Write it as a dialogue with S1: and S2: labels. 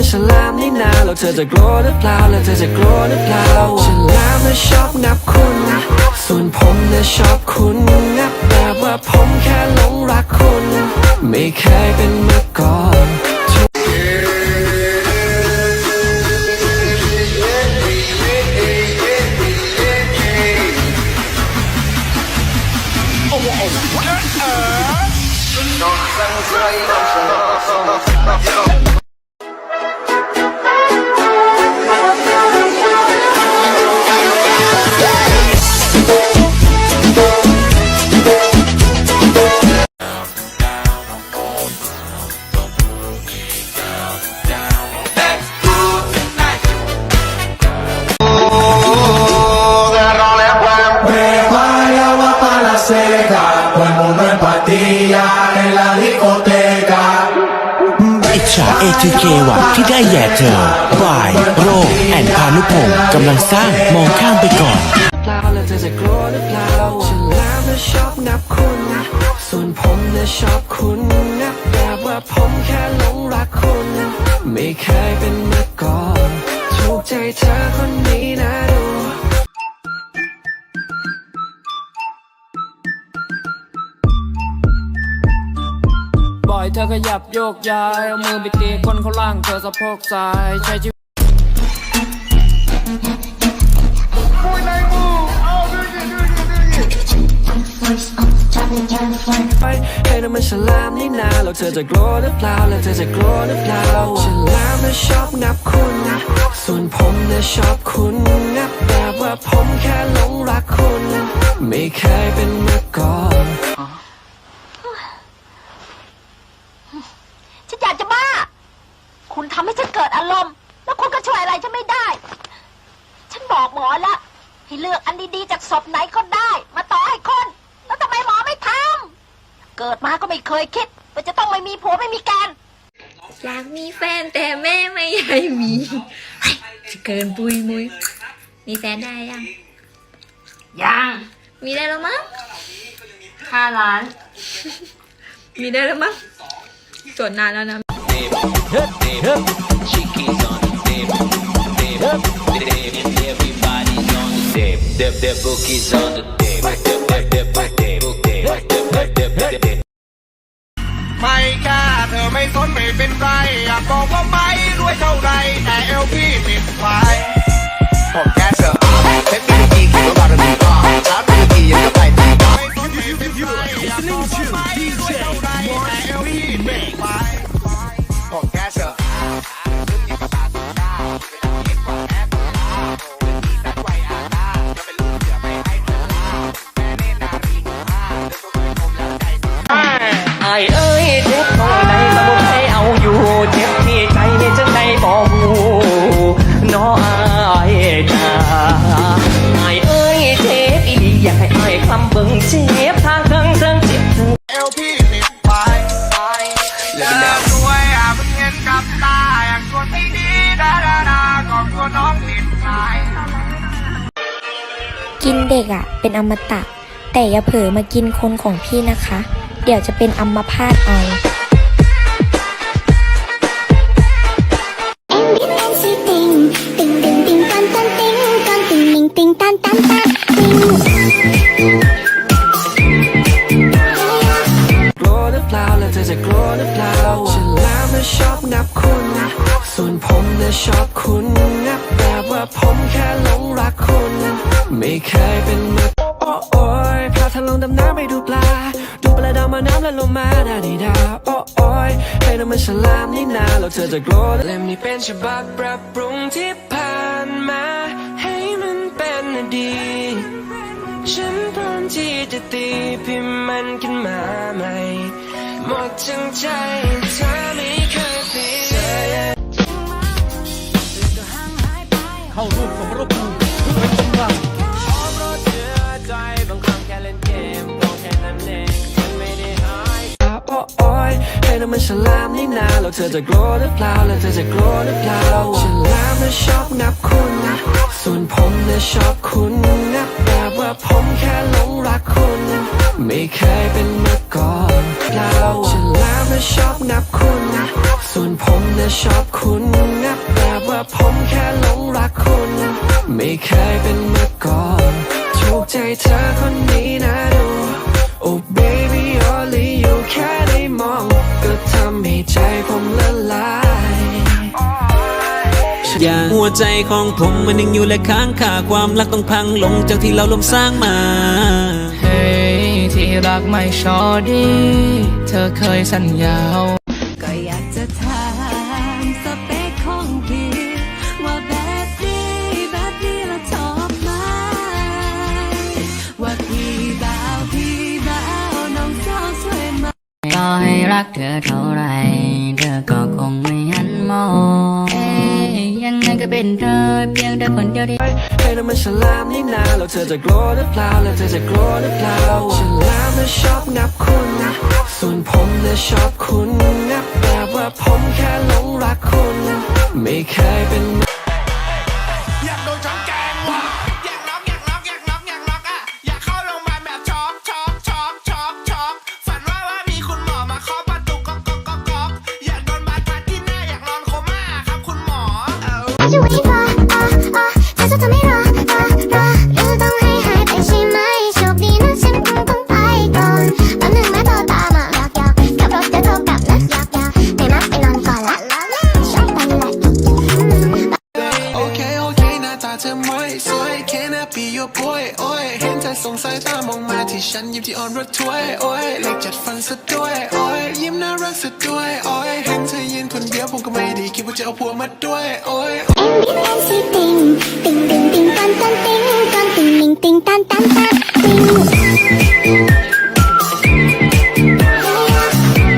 S1: มันฉลามนี่นาแล้วเธอจะกลัวหรือเปล่าแล้วเธอจะกลัวหรือเปล่าฉลามน่ะชอบงับคุณ ส่วนผมน่ะชอบคุณงับแบบว่าผมแค่หลงรักคุณ ไม่เคยเป็นมาก่อน
S2: en la discoteca.
S3: อิจฉา ATK ว่ะที่ได้แย่เธอบายโรแอนพานุพงศ์กำลังสร้างมองข้ามไปก่อน
S1: เปล่าแล้วเธอจะกลัวหรือเปล่าฉลามน่ะชอบงับคุณ ส่วนผมน่ะชอบคุณงับแบบว่าผมแค่หลงรักคุณ ไม่เคยเป็นมาก่อน ถูกใจเธอคนนี้นะดู
S4: เธอขยับโยกย้าย เอามือไปตีคนเขาล่างเธอสะโพกซ้ายใช้ชีวิต
S1: ไปให้น้ำมันฉลามนี่นาแล้วเธอจะกลัวหรือเปล่าแล้วเธอจะกลัวหรือเปล่าฉลามน่ะชอบงับคุณส่วนผมน่ะชอบคุณงับแบบว่าผมแค่หลงรักคุณ ไม่เคยเป็นมาก่อน
S5: ฉันอยากจะบ้า คุณทำให้ฉัน เกิดอารมณ์ แล้วคุณก็ช่วยอะไรฉันไม่ได้ ฉันบอกหมอแล้วให้เลือกอันดีๆจากศพไหนก็ได้ มาต่อให้คน แล้วทำไมหมอไม่ทำเกิดมาก็ไม่เคยคิดว่าจะต้องไม่มีผัวไม่มีแกน
S6: อยากมีแฟนแต่แม่ไม่ให้มีเฮ้ยจะเกินปุยมุย มีแฟนได้ยัง
S7: ยัง
S6: มีได้แล้วมั้ง
S7: ห้าล้าน
S6: มีได้แล้วมั้งตรวจนานแล้วนะ
S8: The book is on the
S2: table. May ca เธอไม่สนไม่เป็นไรอยากบอกว่าไม่รวยเท่าไรแต่เอลพี่ติดไฟผมแค่เธอ เอ้ยเจ็
S4: บตรงไหนมาบอกให้เอาอยู่ เจ็บที่ใจจังใดบอกหูน้ออายจ้าไอ้เอ้ยเจ็บอีหลีอยากให้ไอ้คำเบิ่งเจ็บทางเทิงเทิงเจ็บถึง
S2: เอลพี่ติดไฟเลิกรวยอะมึงเห็นกับตาอยากคนที่ดีดาดาดาก็กลัวน้องติดไฟ
S9: กินเด็กอะ เป็นอมตะ แต่อย่าเผลอมากินคนของพี่นะคะ เดี๋ยวจะเป็นอัมพาตเอา
S1: กลัวหรือเอจะกลัวหรือเปล่าฉลามน่ะชอบงับคุณส่วนผมนะชอบคุณงับแบบว่าผมแค่หลงรักคุณ ไม่เคยเป็นมา โอ้ยพาทะลงดำน้ำไปดูปลา ดูปลาดาวมาน้ำแล้วลงมาดาดีดาโอ้โอยให้น้ำมันฉลามนี่นาแล้วเธอจะกลัวเล่มนี้เป็นฉบับปรับปรุงที่ผ่านมา ให้มันเป็นอดีตฉันพร้อมที่จะตีพิมพ์มันขึ้นมาใหม่ หมดทั้งใจเธอไม่
S4: ฉ
S1: ลามนี่นาแล้วเธอจะกลัวหรือเปล่าแล้วเธอจะกลัวหรือเปล่าฉลามน่ะชอบงับคุณส่วนผมน่ะชอบคุณงับแบบว่าผมแค่หลงรักคุณ ไม่เคยเป็นมาก่อนเราฉันแล้วนะชอบนับคุณส่วนผมน่ะชอบคุณนับแบบว่าผมแค่หลงรักคุณ ไม่เคยเป็นมาก่อนถูกใจเธอคนนี้
S10: วใจของผมมันยังอยู่และค้างคาความรักต้องพังลงจากที่เราลมสร้างมา
S4: เฮ้ยที่รักไม่ชอดี เธอเคยสัญญา
S6: ก็อยากจะถามสเปคของพี่ว่าแบบนี้แบบนี้ละชอบไหมว่าพี่บ่าวพี่บ่าวน้องสาวสวยไหม
S7: ต่อให้รักเธอเท่าไรเธอก็คงไม่หันมองเอ้ยยังไง ก็เป็นเธอเพียงแต่คนเดียวที่
S1: ให้น้ำมันฉลามนี่นาแล้วเธอจะกลัวหรือเปล่าแล้วเธอจะกลัวหรือเปล่าฉลามน่ะชอบงับคุณนะส่วนผมน่ะชอบคุณนับแบบว่าผมแค่หลงรักคุณ ไม่เคยเป็น ฉันยิ้มที่อ่อนรถถ้วยโอ้ยเล็กจัดฟันซะด้วยโอ้ยยิ้มน่ารักซะด้วยโอ้ยเห็นเธอยืนคนเดียวผมก็ไม่ดีคิดว่าจะเอาผัวมาด้วยโอ้ย
S11: MBNC ting ting ting ting tan tan ting tan ting ting ting tan tan tan ting